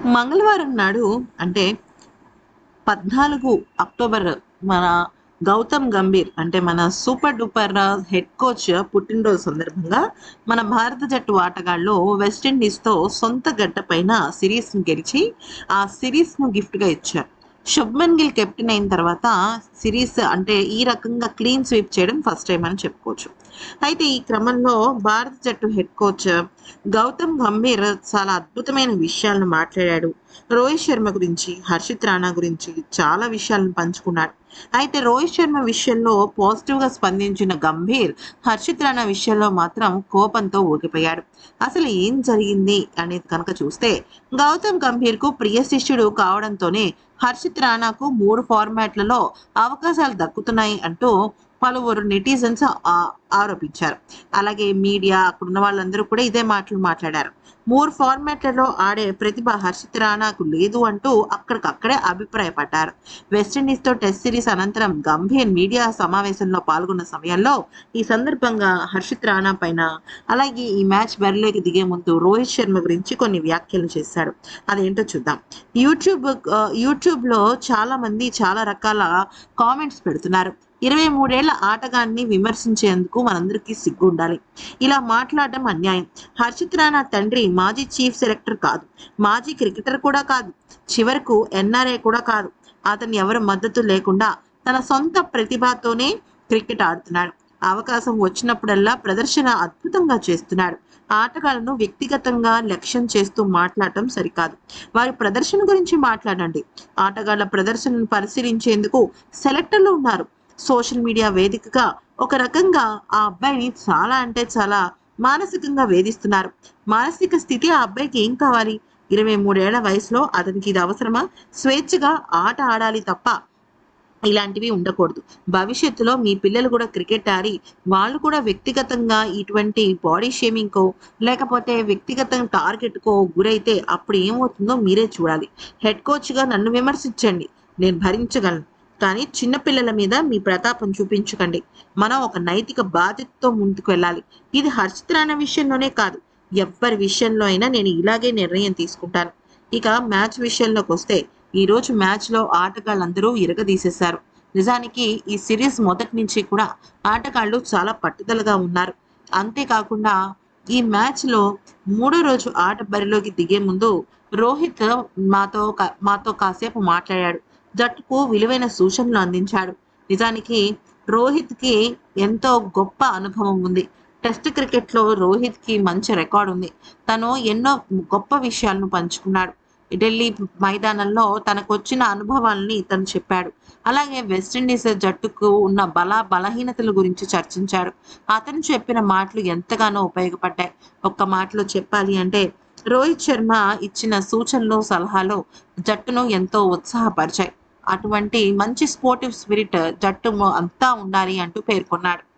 మంగళవారం నాడు అంటే పద్నాలుగు అక్టోబర్ మన గౌతమ్ గంభీర్ అంటే మన సూపర్ డూపర్ హెడ్ కోచ్ పుట్టినరోజు సందర్భంగా మన భారత జట్టు ఆటగాళ్ళు వెస్టిండీస్తో సొంత గడ్డ పైన సిరీస్ను గెలిచి ఆ సిరీస్ను గిఫ్ట్గా ఇచ్చారు. శుభ్మన్ గిల్ కెప్టెన్ అయిన తర్వాత సిరీస్ అంటే ఈ రకంగా క్లీన్ స్వీప్ చేయడం ఫస్ట్ టైం అని చెప్పుకోవచ్చు. అయితే ఈ క్రమంలో భారత జట్టు హెడ్ కోచ్ గౌతమ్ గంభీర్ చాలా అద్భుతమైన విషయాలను మాట్లాడాడు. రోహిత్ శర్మ గురించి హర్షిత్ రాణా గురించి చాలా విషయాలను పంచుకున్నాడు అయితే రోహిత్ శర్మ విషయంలో పాజిటివ్గా స్పందించిన గంభీర్ హర్షిత్ రాణా విషయంలో మాత్రం కోపంతో ఊగిపోయాడు. అసలు ఏం జరిగింది అనేది కనుక చూస్తే గౌతమ్ గంభీర్కు ప్రియ శిష్యుడు కావడంతోనే హర్షిత్ రాణాకు మూడు ఫార్మాట్లలో అవకాశాలు దక్కుతున్నాయి అంటూ పలువురు నెటిజన్స్ ఆరోపించారు. అలాగే మీడియా అక్కడ ఉన్న వాళ్ళందరూ కూడా ఇదే మాటలు మాట్లాడారు. మూడు ఫార్మాట్లలో ఆడే ప్రతిభ హర్షిత్ రాణాకు లేదు అంటూ అక్కడికక్కడే అభిప్రాయపడ్డారు. వెస్టిండీస్తో టెస్ట్ సిరీస్ అనంతరం గంభీర్ మీడియా సమావేశంలో పాల్గొన్న సమయంలో ఈ సందర్భంగా హర్షిత్ రాణా పైన అలాగే ఈ మ్యాచ్ బరిలోకి దిగే ముందు రోహిత్ శర్మ గురించి కొన్ని వ్యాఖ్యలు చేశాడు. అదేంటో చూద్దాం. యూట్యూబ్ యూట్యూబ్లో చాలా మంది చాలా రకాల కామెంట్స్ పెడుతున్నారు. ఇరవై మూడేళ్ళ ఆటగాన్ని విమర్శించేందుకు మనందరికీ సిగ్గు ఉండాలి ఇలా మాట్లాడడం అన్యాయం. హర్షిత్ రాణా తండ్రి మాజీ చీఫ్ సెలెక్టర్ కాదు. మాజీ క్రికెటర్ కూడా కాదు. చివరకు ఎన్ఆర్ఏ కూడా కాదు. అతని ఎవరి మద్దతు లేకుండా తన సొంత ప్రతిభతోనే క్రికెట్ ఆడుతున్నాడు. అవకాశం వచ్చినప్పుడల్లా ప్రదర్శన అద్భుతంగా చేస్తున్నాడు. ఆటగాళ్ళను వ్యక్తిగతంగా లక్ష్యం చేస్తూ మాట్లాడటం సరికాదు. వారి ప్రదర్శన గురించి మాట్లాడండి. ఆటగాళ్ళ ప్రదర్శనను పరిశీలించేందుకు సెలెక్టర్లు ఉన్నారు. సోషల్ మీడియా వేదికగా ఒక రకంగా ఆ అబ్బాయిని చాలా అంటే చాలా మానసికంగా వేధిస్తున్నారు. మానసిక స్థితి ఆ అబ్బాయికి ఏం కావాలి? ఇరవై మూడేళ్ళ వయసులో అతనికి ఇది అవసరమా? స్వేచ్ఛగా ఆట ఆడాలి తప్ప ఇలాంటివి ఉండకూడదు. భవిష్యత్తులో మీ పిల్లలు కూడా క్రికెట్ ఆడి వాళ్ళు కూడా వ్యక్తిగతంగా ఇటువంటి బాడీ షేమింగ్కో లేకపోతే వ్యక్తిగత టార్గెట్కో గురైతే అప్పుడు ఏమవుతుందో మీరే చూడాలి. హెడ్ కోచ్గా నన్ను విమర్శించండి. నేను భరించగలను. కానీ చిన్నపిల్లల మీద మీ ప్రతాపం చూపించకండి. మనం ఒక నైతిక బాధ్యతతో ముందుకు వెళ్ళాలి. ఇది హర్షిత్రాణ విషయంలోనే కాదు. ఎవ్వరి విషయంలో అయినా నేను ఇలాగే నిర్ణయం తీసుకుంటాను. ఇక మ్యాచ్ విషయంలోకి వస్తే ఈ రోజు మ్యాచ్లో ఆటగాళ్ళందరూ ఇరగదీసేశారు. నిజానికి ఈ సిరీస్ మొదటి నుంచి కూడా ఆటగాళ్ళు చాలా పట్టుదలగా ఉన్నారు. అంతేకాకుండా ఈ మ్యాచ్లో మూడో రోజు ఆట బరిలోకి దిగే ముందు రోహిత్ మాతో కా- మాతో కాసేపు మాట్లాడాడు. జట్టుకు విలువైన సూచనలు అందించాడు. నిజానికి రోహిత్కి ఎంతో గొప్ప అనుభవం ఉంది. టెస్ట్ క్రికెట్లో రోహిత్కి మంచి రికార్డు ఉంది. తను ఎన్నో గొప్ప విషయాలను పంచుకున్నాడు. ఢిల్లీ మైదానంలో తనకు వచ్చిన అనుభవాలని తను చెప్పాడు. అలాగే వెస్టిండీస్ జట్టుకు ఉన్న బల బలహీనతల గురించి చర్చించాడు. అతను చెప్పిన మాటలు ఎంతగానో ఉపయోగపడ్డాయి. ఒక్క మాటలో చెప్పాలి అంటే రోహిత్ శర్మ ఇచ్చిన సూచనలు సలహాలు జట్టును ఎంతో ఉత్సాహపరిచాయి. అటువంటి మంచి స్పోర్టివ్ స్పిరిట్ జట్టు అంతా ఉండాలి అంటూ పేర్కొన్నాడు.